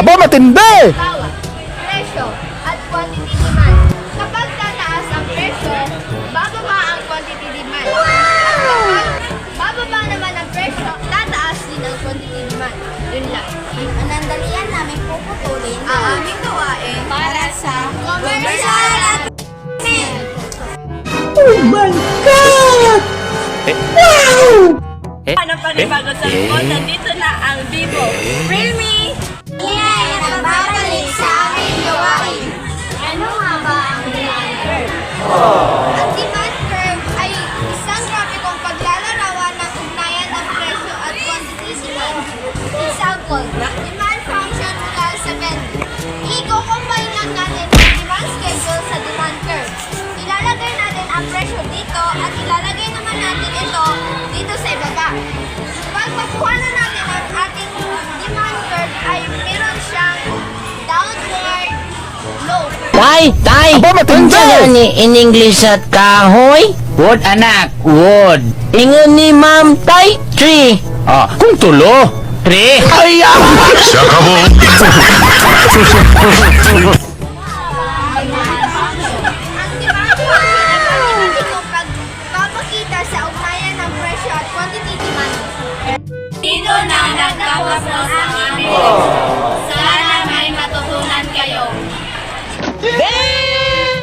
Aba, matindi! Tawag, presyo, at quantity demand. Kapag tataas ang presyo, bababa ang quantity demand. At kapag bababa naman ang presyo, tataas din ang quantity demand. Yun lang. Anandalian namin puputulin Ang aming gawain para sa commercial at Ano panibago sa report? Nandito na ang Vivo Realme Ingay at magbabalik sa aming gawain. Ano nga ba ang demand curve? Ang demand curve ay isang grafikong paglalarawan ng ugnayan ng presyo at quantity demand. Example, Tay! Tay! Aba, matindi! Ano ni in English at kahoy? Wood, anak. Wood. Ingon ni ma'am, tay, tree. Ah, kung tulo. Tree. Ay, ah! Siya ka mo. Sino na nagtawas ng sa amin?